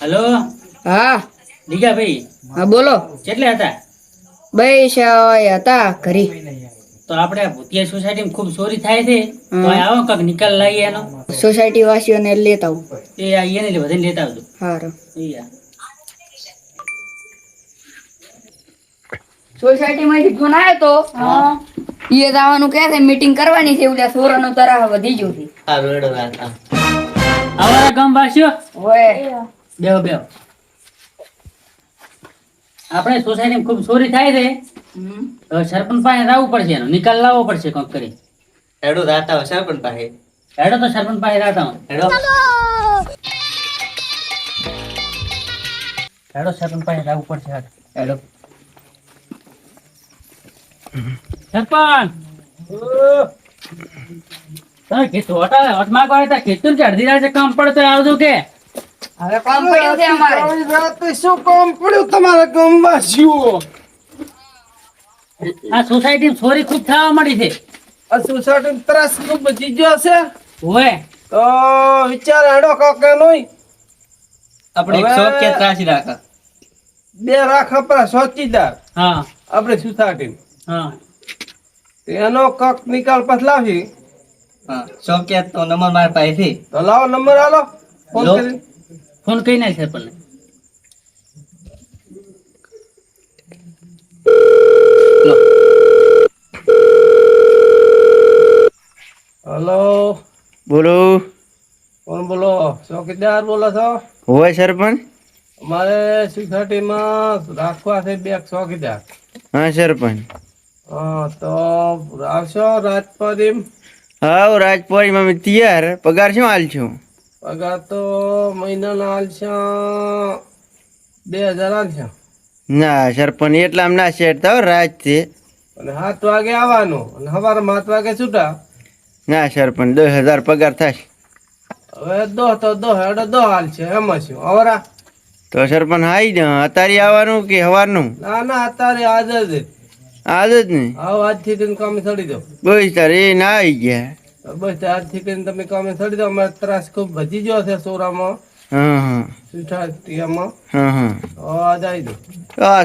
Hello? હા. દીગા ભાઈ હા બોલો. કેટલા હતા? બઈ શાય હતા ઘરી. તો આપણે ભૂતિયા સોસાયટીમાં ખૂબ ચોરી થાય છે તો આવો કાંક નિકાલ લાવીએ એનો. સોસાયટી વાસીઓને લેતા આવું. એ આ એને બધાને લેતા આવજો. સારું એ સોસાયટી માંથી ફોન આવ્યો તો? એ જવાનું કે છે મીટિંગ કરવાની છે ઓલા સોરાનો તરાહ વધી ગયો છે. અમારા ગામ વાસીઓ ઓય. બેહો બેહો. આપણે સોસાયટીમાં ખૂબ ચોરી થાય છે. હમ. સરપંચ પાસે રાવવું પડશે એનો. નિકાલ લાવવો પડશે કોક કરી. હેડો રાતા પણ પાસે. હેડો તો સરપંચ પાસે રાતા હેડો. હેડો સરપંચ પાસે લાવવું પડશે હેડો. સરપંચ! તમે કીધું હોટા હોટ માંગવા કોઈ તા કીધું અડધી રાતે કામ પડે તો આવજો કે. હવે કામ પડ્યું છે અમારે. શું કામ પડ્યું તમારા ગામવાસીઓ? આ સોસાયટી ચોરી ખૂબ થવા મળી છે. આ સોસાયટી ત્રાસ ખૂબ બચી ગયો છે. ઓય તો વિચાર હેડો કાકે નોય. આપણે શોખ કે ત્રાસી રાખા? બે રાખ આપણા સોચીદાર હા. આપણે સોસાયટી હા. એનો કક નિકાલ પાછ લાવી. હા. શોખ કે તો નંબર મારા પાસે તો લાવો નંબર આલો. ફોન કરી ફોન કઈ નાખ આપણને. હલો. બોલો. કોણ બોલો? ચોકીદાર બોલો છો? હોય સરપંચ? અમારે સોસાયટીમાં રાખવા છે બે ચોકીદાર હા સરપંચ. હા તો આવશો રાજપરીમ? હા રાજપોરીમાં અમે તૈયાર. પગાર શું હાલ છો? પગાર તો મહિનાના હાલશે બે હજાર હાલશે ના સરપંચ એટલા ના સેટ થયો રાજથી છે. અને સાત વાગે આવવાનું અને સવારે સાત વાગે છૂટા. ના સરપંચ દસ હજાર પગાર થશે. હવે દો તો દો હેડો દો હાલ છે એમાં શું અવરા તો સરપંચ હાઈ ને અત્યારે આવવાનું કે સવારનું ના ના અત્યારે આજ જ. આજ જ ને? આવો આજથી કામ ચડી દો બસ તારે એ ના આવી ગયા. તો બસ આજથી કરીને તમે કામે ચડી દો અમારે ત્રાસ ખૂબ ભજી ગયો છે સોરામાં.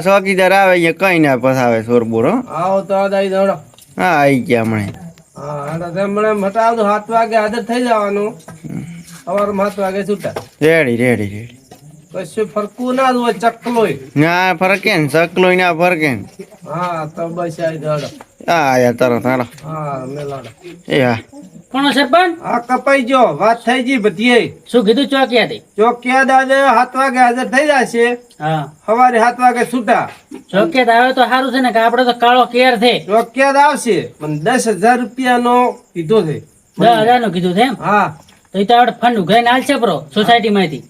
ચોકીદાર આવે અહીંયા કઈ ના પસાવે સોર બોરો આવો તો આજ આવી દો હા આવી ગયા હમણાં. હા તેમ હટાવજો સાત વાગે હાજર થઈ જવાનું. સવારે સાત વાગે છૂટા. Ready ready ready. કશું ફરકું ના હોય ચકલોય. ના ફરકે ને ચકલોય ના ફરકે હા તો બસ આવી દો હેડો હા તરત હાલો હા મેલાડો એ હા. કોણ સરપંચ? આ કપાઈ ગયો વાત થઈ ગઈ બધી શું કીધું ચોકિયાથી? ચોકિયાદ આજે સાત વાગે હાજર થઈ જશે હા. સવારે સાત વાગે છૂટા. ચોકિયાત આવે તો સારું છે ને કે આપડે તો કાળો કેર છે. ચોકિયાદ આવશે પણ દસ હજાર રૂપિયા નો કીધો છે. દસ હજારનું કીધું છે એમ? હા. તો એ તો આપણે ફંડ ઉઘરાઈને હાલશે બરો સોસાયટી માંથી.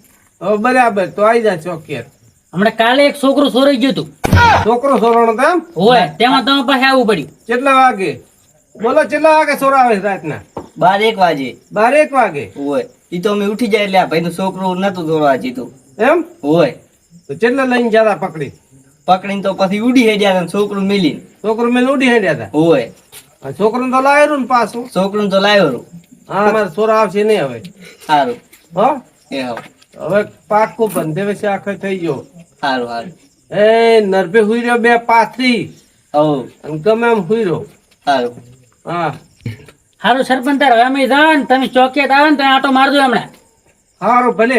બરાબર તો આવી જા ચોકિયાદ. હમણાં કાલે એક છોકરો સોરાઈ ગયું હતું. છોકરો સોરાણો તેમ હોય તેમાં તમે પાસે આવવું પડ્યું. કેટલા વાગે? બોલો કેટલા વાગે સોરાવે રાતના? બાર એક વાગે. બાર એક વાગે? હોય. ઈ તો અમે ઉઠી જાય એટલે આ ભાઈ છોકરું નતું દોરવા જીતું. એમ? હોય. તો કેટલા લઈને જતા પકડી? પકડીને તો પછી ઉડી હેડ્યા અને છોકરું મિલી છોકરો મેલ ઉડી હેડ્યા હતા હોય. આ છોકરું તો લાયેલું ને પાછું. છોકરું તો લાવ્યો હા અમારે સોરા આવશે નહીં હવે. સારું હો? એ હવે. પાકું બંધે. વચ્ચે આખે થઈ ગયો. સારું સારું એ નરભે હુઈ રહ્યો બે પાથરી. હવ અને ગમે એમ હુઈ રહ્યો. સારું હા. સારું સરપંચ તાર હવે અમે જાવ ને તમે ચોકીએ આવે ને તમે આટો મારજો હમણાં. સારું ભલે.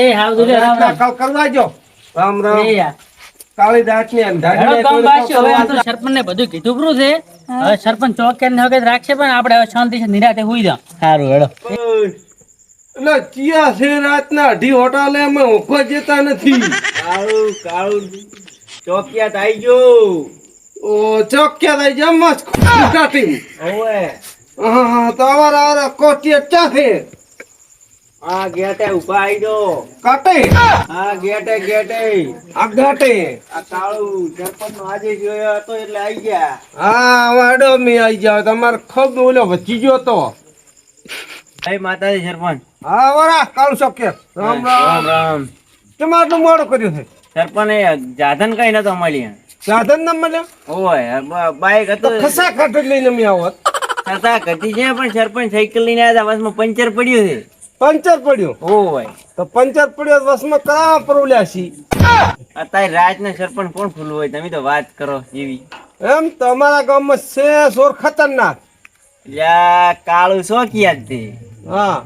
એ હાવ દુલે કાલ કરવા જો. રામ રામ. એ યાર. કાળી દાટની સરપંચ ને બધું કીધું પૂરું છે. હવે સરપંચ ચોકિયાત ને વખત રાખશે પણ આપણે હવે શાંતિ નિરાતે હુઈ જાવ સારું હેડો. એટલે ચિયા છે રાતના અઢી હોટાલે અમે ઊંઘો જતા નથી. કાળું કાળું. ચોકિયાત આવી ગયો. ઓ ચોકિયાત આવી જમ મસ્ત કાટી ઓએ હા તો અમારા આરા કોટિયા ચા આ ગેટે ઊભા આવી ગયો. કાટે આ ગેટે ગેટે. આ ગાટે આ કાળું સરપંચ નો આજે જોયો હતો એટલે આવી ગયા. હા વાડો મી આઈ જાવ તમારે ખૂબ ઓલો વચી ગયો તો. જય માતાજી સરપંચ. હા વરા કાળું રામ રામ. રામ રામ. કેમ આટલું મોડું કર્યું છે? સરપંચ જાધન કઈ નતો મળી સાધન ના મળ્યો? ઓય બાઈક તો હતું. ખસા ખાટું લઈને મી આવત છતાં ઘટી છે પણ સરપંચ સાયકલ લઈને આવ્યા હતા બસમાં પંચર પડ્યું છે. પંચર પડ્યું? ઓય. તો પંચર પડ્યો તો વસમાં કરાવવા પરવલ્યા છી? અત્યારે રાજના સરપંચ કોણ ફૂલ હોય તમે તો વાત કરો એવી. એમ તમારા ગામ ગામમાં છે સોર ખતરનાક. લ્યા કાળું શોકી આજ તે. હા.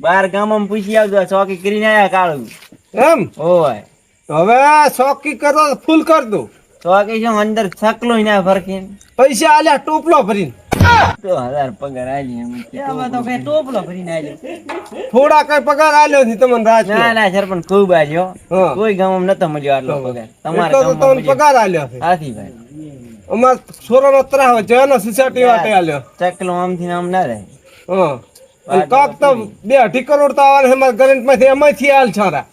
બાર ગામમાં પૂછી આવજો શોકી કરીને આયા કાળું. એમ ઓય. હવે ચોકી કરો ફૂલ કર દો શોકી છે અંદર છકલો ના ફરકીન. પૈસા આલ્યા ટોપલો ભરીને. તો હજાર પગાર આલી એમ તો ભાઈ ટોપલો ભરીને આલ્યો. થોડા કઈ પગાર આલ્યો નથી તમને રાજ ના ના ખૂબ આલ્યો. કોઈ ગામ નતો મળ્યો આટલો પગાર. તમારા તો તમને પગાર આલ્યો છે. હાથી ભાઈ. અમાર છોરાનો ત્રાહ જવાનો સોસાયટી વાટે આલ્યો. ચકલો આમથી ને આમ ના રહે. હા. કાક તો બે અઢી કરોડ તો આવવાના છે કરંટમાંથી એમાંથી આલ છોરા.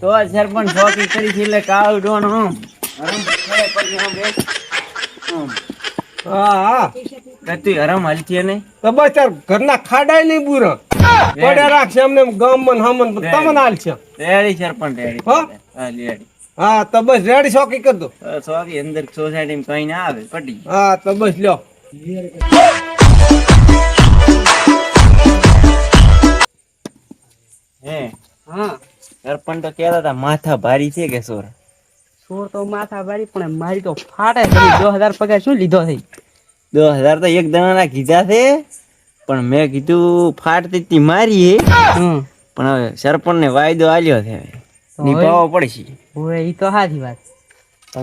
તો સરપંચ શોકી કરી છે એટલે કાળ ડોન. હા હરમ હલતી નહીં. તો બસ તાર ઘરના ખાડાય નહીં બુરો. પડ્યા રાખશે અમને ગમન હમન તમને આલ રેડી સરપંચ રેડી. હા? રેડી. હા તો બસ રેડી શોકી કરી દો. હવે અંદર સોસાયટીમાં કઈ ના આવે પટી. હા તો બસ લ્યો. હે. હા. સરપંચ તો કહેતા હતા માથા ભારી છે કે સોર? સોર તો માથા ભારી પણ મારી તો ફાટે છે. દસ હજાર પગાર શું લીધો થઈ દસ હજાર તો એક દણાના કીધા છે પણ મેં કીધું ફાટતી તી મારી પણ હવે સરપંચ ને વાયદો આલ્યો છે. નિભાવો નિભાવવો પડશે. હવે એ તો સાચી વાત.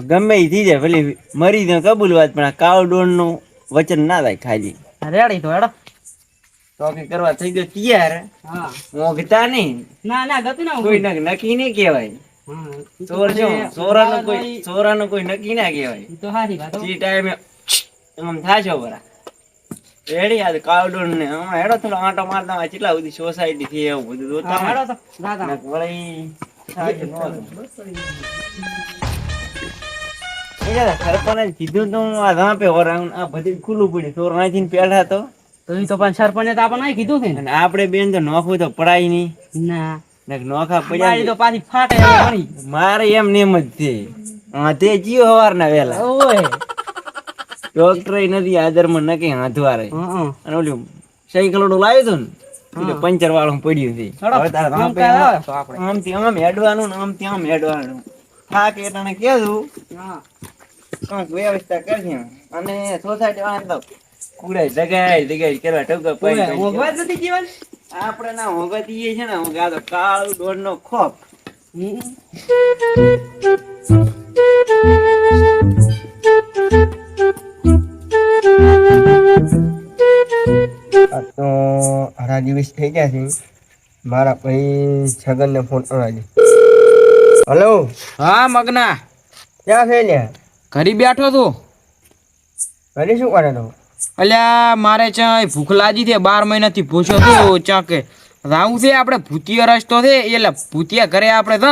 ગમે એ થઈ જાય ભલે મરી દે કબૂલ વાત પણ આ કાવ ડોળનું વચન ના થાય ખાલી. રેડી તો હેડો. શોખી કરવા થઈ ગયો તૈયાર. મોગતા નહીં. ના ના ગતું ના કોઈ નક- નક્કી નહીં કહેવાય. ચોર શું ચોરાનું કોઈ ચોરાનું કોઈ નક્કી ના કહેવાય. ઈ તો સાચી વાત હો. ટાઈમે આમ થાશો બરા. રેડી આ કાવડોન ને. હમણાં હેડો થોડો આંટો મારતા હોય કેટલા બધી સોસાયટી થી એવું બધું જોતા હેડો તો. દાદા. વળી. એ સરપંચે કીધું તો હું આ ધાપે વરાવું આ બધી ખુલ્લું પડ્યું. ચોર અહીંથી પેલા તો. તો તો પણ સરપંચે તો આપણને કીધું છે ને. અને આપણે બેન તો નોખવું તો પડાય નહીં. ના. નોખા પડ્યા તો પાછી ફાટે મારે એમ ને જ છે. હા જીવ હવારના વેલા. ઓય. ડોક્ટર નથી આદરમાં નકે હાથવારે હં. અને ઓલું સાયકલ ઓલું લાવ્યું હતું ને એટલે પંચર વાળું પડ્યું છે. હવે તારે આમ ધાપે કાંઈ આવે? તો આપણે. આમથી આમ હેડવાનું ને આમથી આમ હેડવાનું. થાક. કાંઈક વ્યવસ્થા કરશે અને સોસાયટી વાળા તો કુડાય દગાય દગાય કરવા ટૂંકા ઓય, પડી નથી જીવન? આપણે ના હોગતીએ છે ને હું તો કાળું દોડ નો ખોપ તો આરા દિવસ થઈ ગયા છે. મારા ભાઈ છગન ને ફોન અડાડી હલો? હા મગના. ક્યાં છે ને ઘરી બેઠો તું ઘરે શું કરે તો? અલ્યા મારે ચાય ભૂખ લાગી છે બાર મહિનાથી ભૂસો થયો ચા કે રાવું છે આપણે ભૂતિયા રસ્તો છે એટલે ભૂતિયા ઘરે આપણે તો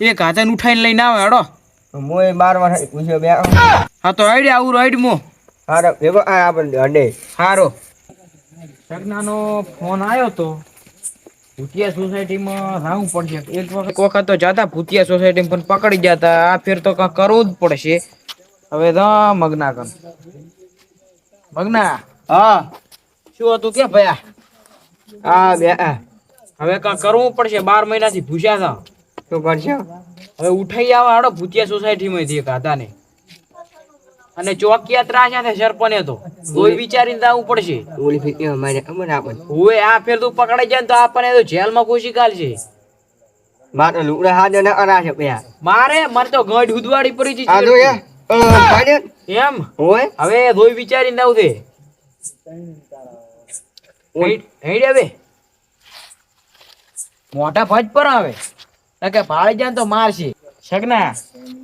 એક હાથે ઉઠાઈને લઈને આવે હેડો. મોય બાર વાર પૂછ્યો બે હા તો રાઈડ આવું રાઈડ મો હારો ભેગો આ આપણે અડે. સારો સગનાનો ફોન આવ્યો તો ભૂતિયા સોસાયટીમાં રાવું પડશે. એક વખત વખત તો જતા ભૂતિયા સોસાયટીમાં પણ પકડી જતા આ ફેર તો કાંઈ કરવું જ પડશે. હવે તો મગના કર મગના? હા. શું હતું કે ભયા? આ બે હવે કરવું પડશે. બાર મહિનાથી ભૂસ્યા હતા શું કરશો હવે ઉઠાઈ આવા હાડો ભૂતિયા સોસાયટીમાંથી એક હતા ને અને ચોકિયા ત્રાસ છે સરપંચ તો. કોઈ વિચારીને આવવું પડશે. ઓલી ફીટી અમારે અમને આપણ હવે આ ફેર તું પકડાઈ જાય તો આપણને તો જેલમાં ખુશી કાઢશે. મારે લુકડા હાજર ને અડા છે મારે મારે તો ગઢ ઉદવાડી પડી છે એમ? હોય હવે ધોઈ વિચારી ના છે. હેડ હવે. મોટા ભજ પર આવે. કે ભાળી જાય ને તો મારશે સગના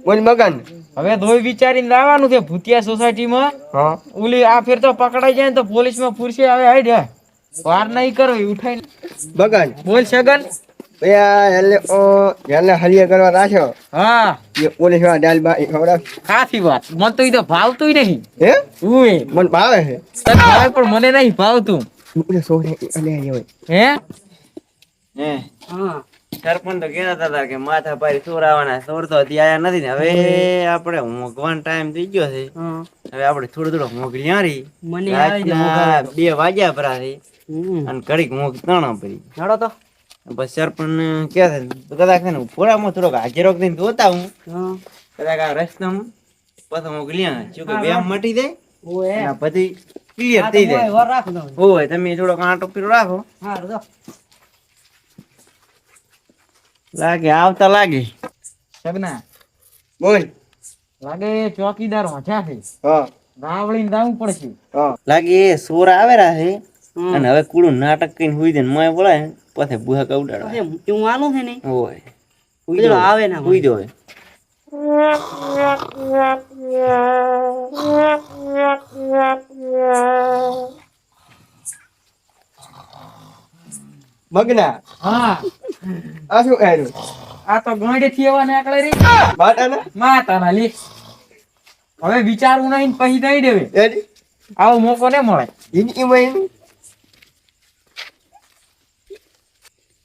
બોલ મગન. હવે ધોઈ વિચારીને લાવવાનું છે ભૂતિયા સોસાયટીમાં. હા. ઓલી આ ફેર તો પકડાઈ જાય ને તો પોલીસમાં પૂરશે હવે હેડ વાર નહીં કરો ઉઠાઈને મગન. બોલ સગન એટલે ઓ એટલે હલિયા કરવા રાખ્યો. હા. એ પોલીસવાળા દાલ બાઈ ખવડાવ. સાચી વાત. મને તો ઈ તો ભાવતું નહીં. હે? ઉય મને ભાવે છે. તને ભાવે પણ મને નહીં ભાવતું. લુકડા સોરે અને હે? હે? હા. સરપંચ તો કહેતા હતા કે માથા પારી આવવાના ચોર તો હજી આયા નથી ને. હવે આપણે મોંઘવાનો ટાઈમ થઈ ગયો છે. હવે આપણે થોડું થોડું મને છે રાતના બે વાગ્યા હમ. અને ઘડીક મોક ત્રણ ભરી હેડો તો. બસ પણ કે છે કદાચ છે ને ફોડામાં થોડોક હાજરો દઈને જોતા હું. કદાચ આ રસ્તામાં પછી મોકલી શું કે વ્યાયામ મટી જાય. પછી ક્લિયર થઈ જાય. હોય તમે થોડોક આંટો પીરો રાખો. લાગે આવતા લાગે. સગના. બોલ. લાગે ચોકીદાર મજા છે. હા. રાવળીને જવું પડશે. હા. લાગે એ સોર આવેલા છે. અને હવે કુડું નાટક કરીને હુઈ દે મોય બોલાય. પછી બુહા કવડાડવા એ એવું આલું છે ને હોય હુઈ પેલો જાઓ. આવે ના હુઈ જાઓ હવે. મગના હા આ શું કર્યું આ તો ગાંડી થી એવા નીકળે રે બાટાના માતાના લી હવે વિચારવું નહીં ને પછી દઈ દેવે એડી આવો મોકો ને મળે એની એમાં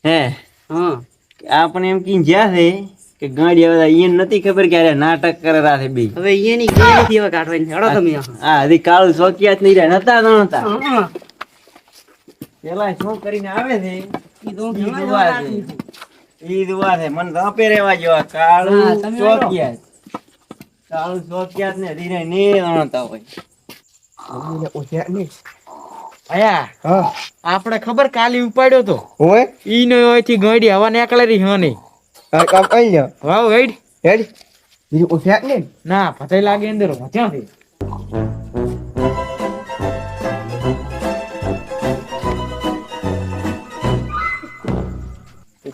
હે? હા. આપણે એમ કીને જ્યાં છે કે ગાડી આવે એને નથી ખબર ક્યારે નાટક કરે રાતે બી. હવે એની ગેરથી હવે કાઢવાની. હેડો તમે. હા હજી કાળું શોકિયા જ નહીં રહ્યા નતા ન હતા પેલા શું કરીને આવે છે? ઈ તો છે. ઈ દુઆ છે. મને તો આપે રેવા જેવા કાળું શોકિયા કાળું શોકિયા ને ધીરે ને નતા હોય આયા હા. આપણે ખબર કાલી ઉપાડ્યો તો? હોય ઈ નો થી ગાંડી હવા નીકળે રહી હા નહીં. કામ કઈ લ્યો. વાવ હેડ. હેડ. બીજું ઉઠ્યા ને ના ફતેહ લાગે અંદર હોચ્યા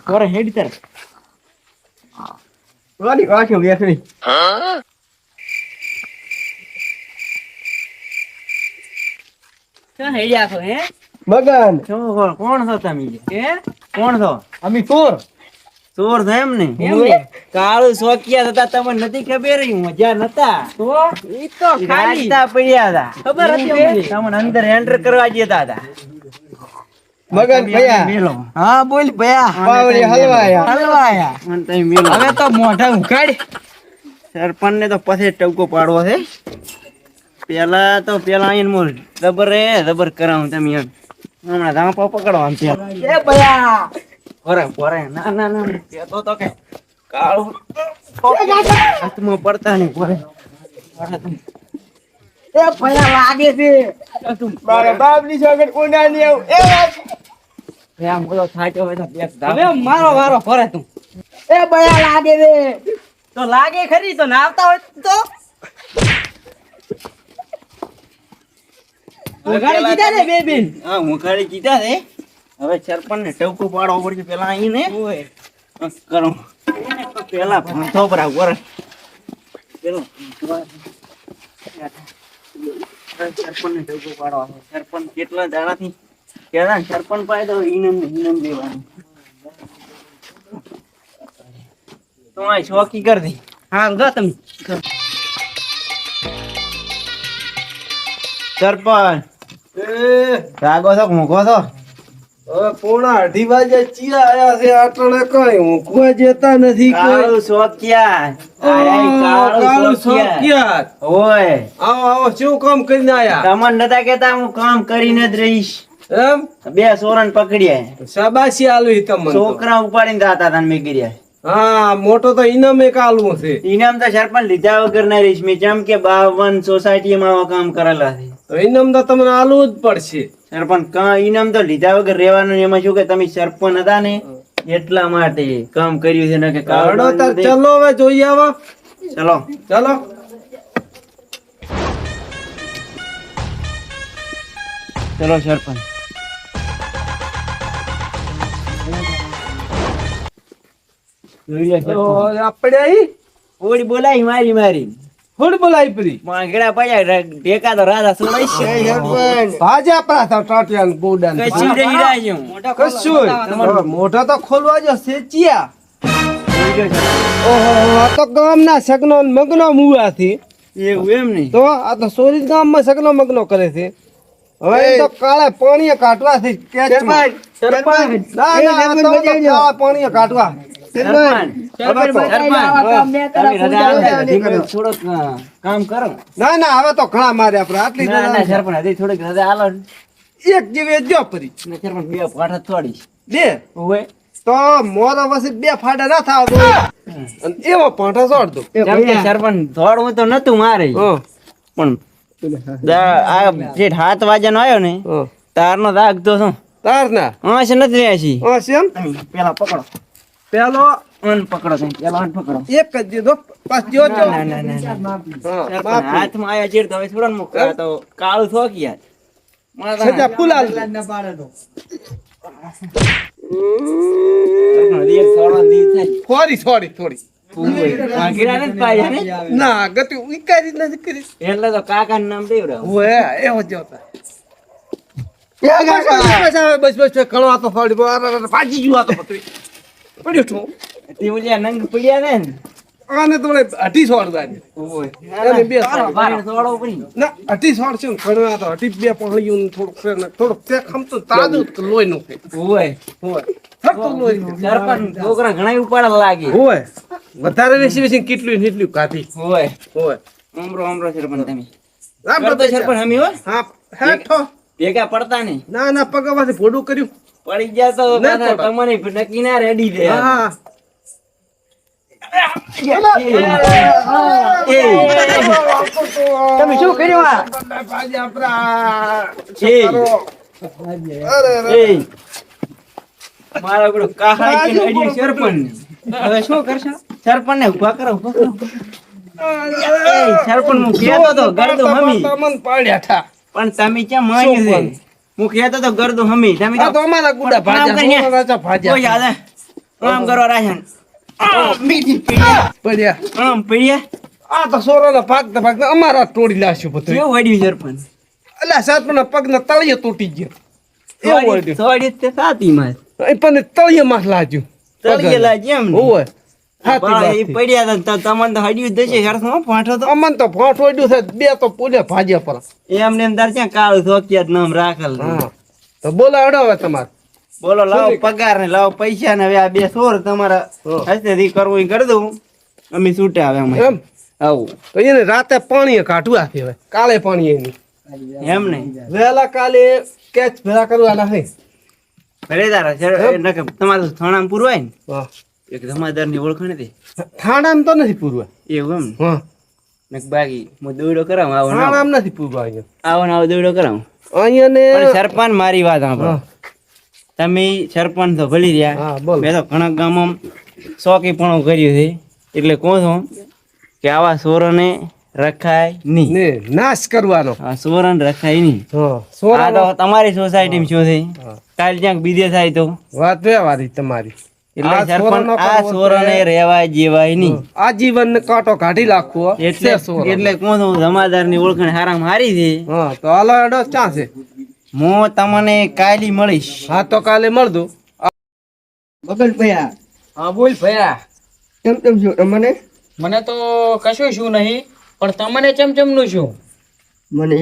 કરે હેડ તાર. વાલી વાંચ્યો બેસણી ક્યાં હેડ્યા છો, હે? મગન કોણ- કોણ છો તમે? હે? કોણ છો? અમી ચોર. ચોર છો એમ ને? કાળું શોકિયા હતા તમને નથી ખબર? મજા નતા. તો ઈ તો ખાલી. પડ્યા હતા. ખબર હતી તમને અંદર એન્ટર કરવા જતા હતા. મગન ભૈયા. હા બોલ ભયા. પાવડી હલવાયા. હલવાયા. મને તમે મેલો. હવે તો મોઢા ઉકાડ સરપંચ ને તો પછી ટવકો પાડવો છે. પેલા તો પેલા અહીં મોર દબર રે દબર કરાવું તમે એમ. હમણાં ધાપા પકડવા આમ છે. એ ભયા! પોરે પોરે ના ના ના પેતો તો કે કાળું. હાથમાં પડતા નહીં પોરે એ ભયા લાગે છે. મારા બાપની છોકરી ઉના ની આવ? એ ભયા મોલો બોલો થાક્યો હોય તો બેસ હવે મારો વારો ફરે તું. એ ભયા લાગે છે. તો લાગે ખરી તો ના આવતા હોય તો? વગાડી દીધા ને બે બેન. હા ખાલી કીધા છે હવે સરપંચ ને ટવકો પાડવો પડશે પેલા અહીં ને કરો. પેલા ભણતો બરાબર. વરે પેલો સરપંચ ને ટવકો પાડવા સરપંચ કેટલા દાડાથી કહેતા સરપંચ પાસે તો ઈનમ ને દેવાનું. તો આ શોકી કરી દી. હા ગો તમે. સરપંચ. રાગો છો મૂકો છો? પોણા અઢી વાગે ચિયા આયા છે આટલે કઈ ઊંઘવા જતા નથી કોઈ. કાળું શોકિયા આય આય કાળું કાળું શોકિયા શોકિયાત. ઓય આવો આવો શું કામ કરીને આયા? તમને નતા કેતા હું કામ કરીને જ રહીશ. એમ? બે સોરન પકડ્યા શાબાશી આલવી તમને છોકરા ઉપાડીને જતા તને ને મેં કર્યા. હા મોટો તો ઇનામ એક આલવું છે. ઇનામ તો સરપંચ લીધા વગર ના રહીશ. મેં જેમ કે બાવન સોસાયટીમાં કામ કરેલા છે. તો ઇનામ તો તમને આલવું જ પડશે. સરપંચ કા ઇનામ તો લીધા વગર રહેવાનું એમાં શું કે તમે સરપંચ હતા ને એટલા માટે કામ કર્યું છે ને કે કારણો તાર ચલો હવે જોઈ આવો. ચલો. ચલો. ચલો સરપંચ. આપણે ઓડી બોલાય મારી મારી. ફૂડ બોલાવી પડી માંગડા ઢેકા તો રાધા સોડાઈ છે. ભાજા પાછા ટાટિયા ને બુડા ને કશી રહી કશું હવે મોઢા તો ખોલવા જો સેચિયા. ઓહો આ તો ગામના સગનો મગનો મુવાથી એવું એમ નહીં. તો આ તો સોરી ગામમાં સગનો મગનો કરે છે. હવે તો કાળા પાણીએ કાઢવા છે કેચમાં. ના ના તો કાળા પાણીએ કાઢવા. થોડુંક અ, કામ કરો. ના ના હવે તો ઘણા મારે આપણે આટલી ના ના રજા સરપંચ હજી થોડીક રજા આલો એક જેવી જો પરી સરપંચ બે પાઠ થોડી બે? ઓવે તો મોરા પછી બે ફાડા ના થાવ એવો સોડ દો. સરપંચ દોડવું તો નતું મારે. પણ આ જે હાથ વાગ્યાનો આવ્યો ને હં. તારનો દાગ તો શું? તાર ના છે નથી રહ્યા છી હા સેમ પેલા પકડો. પેલો અન પકડો તમે પેલા અન પકડો. એક જ દીધો પાસ જો જો ના ના ના હાથમાં આયા જીર તો હવે થોડા ને મૂકા તો કાળું કે યાર. મારા સજા ફૂલાલ ના પાડે એક થોડો ને ગતિ નથી કરી. એટલે તો કાકા નામ દેવડાવ ઓએ એવો જ હતા. બસ, બસ, આ તો ફાડી બહુ આ- આ- આ ભાજી ગયું આ તો બધું. પડ્યું છું. તે ઓલિયા નંગ પડ્યા ને આને તો વળી અઢી સોળ દાની. ઓવે. એને બે ના, અઢી સોળ છે ને, ઘણું તો અઢી બે પાણીયું ને થોડુંક ને, થોડુંક તે ખમતું તાજું જ લોહીનું છે. ઓવે હોય. થતું લોહી છોકરા ઘણા ઉપાડા લાગે. હોય. વધારે વેસી વેસી કેટલું ને એટલું કાઢી. હોય અમરો અમરો સરપંચ તમે. આ સરપંચ હમી હો. હા હેઠો. ભેગા પડતા નહીં. ના ના પગામાંથી ભોડું કર્યું. પડી ગયા તો તમારી નક્કી ના રેડી દે હા તમે શું કર્યું. મારા પેલો કાહાઈ સરપંચ? હવે શું કરશો? સરપંચ ને ઊભા કરો. ઊભા કરો સરપંચ હું કહેતો તો ગરદો ઠા પણ તમે ક્યાં માન્યું છે? હું કહેતો તો ગરદો હમી. તમે આ તો અમારા ગુડા ભાજા રાજા કોઈ ભાજ્યા આમ કરો રાજન બીજી પીડ્યા. પડ્યા. આમ પીડ્યા. આ તો સોરાના ભાગતા ભાગતા અમારા તોડી લાશ્યું બધું. કેવું વળ્યું સરપંચ? અલ્યા સાતમના પગના તળિયે તૂટી ગયો. એવું વળ્યું સોડી તે સાતીમાં. એ પણ તળિયે માં લાજ્યું. તળિયે જેમ એમ બાથી. પડ્યા તો તમને તો હડ્યું જ હશે યાર તો. અમન તો ફોટ વડ્યું છે બે તો પૂલે ભાજ્યા પર. એમને એમ તાર કાળું થોકિયા નામ રાખેલ તો બોલો અડો હવે તમારે. બોલો લાવો પગાર ને લાવો પૈસા ને હવે આ બે સોર તમારા હસ્તેથી કરવું એ કરી દઉં. અમે છૂટે આવે અમે. એમ? આવું. તો એને રાતે પાણી કાઢવા હવે. કાલે પાણી એની. એમ ને? વહેલા કાલે કેચ ભેગા કરવાના છે. ભલે તારા તમારું થણામ પૂરું હોય ને? હા એક ધમાદારની ઓળખાણ હતી થાણામાં તો નથી પૂરવા. એવું એમ? ને હા બાકી હું દોડો કરાવું આવો ને નથી પૂરવા અહીંયા. આવો ને આવો દોડો કરાવું. અહીંયા ને સરપંચ મારી વાત સાંભળો. તમે સરપંચ તો ભલી રહ્યા. હા મેં તો ઘણા ગામમાં શોખી પણ કર્યું છે. એટલે કહું છું કે આવા સોરોને રખાય નહીં. નાશ કરવાનો. આ સોરન રખાય નહીં. હા આ તો તમારી સોસાયટીમાં શું છે? કાલ ક્યાંક બીજે થાય તો? વાત વ્યવહારી તમારી. એટલે આ સરપંચ સોરાનો આ કરવો સોરને છે. જેવાય નહીં. આજીવન ને કાંટો કાઢી નાખવો. એટલે એટલે કહું જમાદારની ઓળખાણ હારામાં હારી છે? હા તો હાલો અડો ચા છે? હું તમને કાલી મળીશ. હા તો કાલે મળદું બગલ ભયા. હા બોલ ભયા. કેમ કેમ છો તમને? મને તો કશું શું નહીં પણ તમને ચમચમનું શું? મને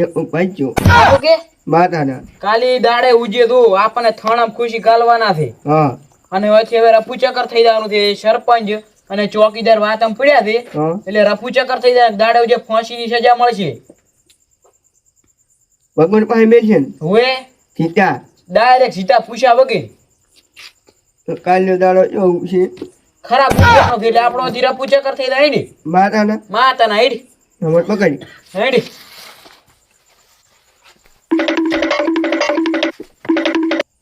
કાલી દાડે ઉજે તો આપણને થણામ ખુશી ગાલવાના છે. હા. અને પછી હવે રફુ ચક્કર થઈ જવાનું છે સરપંચ અને ચોકીદાર વાત આમ પડ્યા છે. એટલે રફુ ચક્કર થઈ જાય દાડે જે ફાંસી ની સજા મળશે. ભગવાન પાસે બેસે હોય સીતા ડાયરેક્ટ સીતા પૂછ્યા વગર. તો કાલનો દાડો એવું છે. ખરાબ એટલે આપણો રફુ ચક્કર થઈ જાય ને. માતાના? માતાના હેડી. પકડી. હેડી.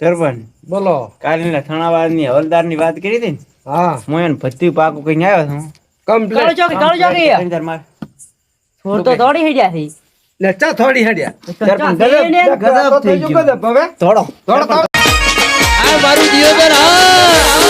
સરપંચ બોલો. કાલે થણાવાદની હવલદારની વાત કરી હતી ને? હા. હું એને ભત્તી પાકું કઈ આવ્યો છું. કમ્પ્લેટ ચોકી કાળો ચોકી. અંદર માર. થોડ તો દોડી હેડ્યા છે. લે ચા થોડી હડ્યા. સરપંચ ગજબ ગજબ થઈ ગયું. હવે થોડો થોડો આ મારું દિયોદર હા.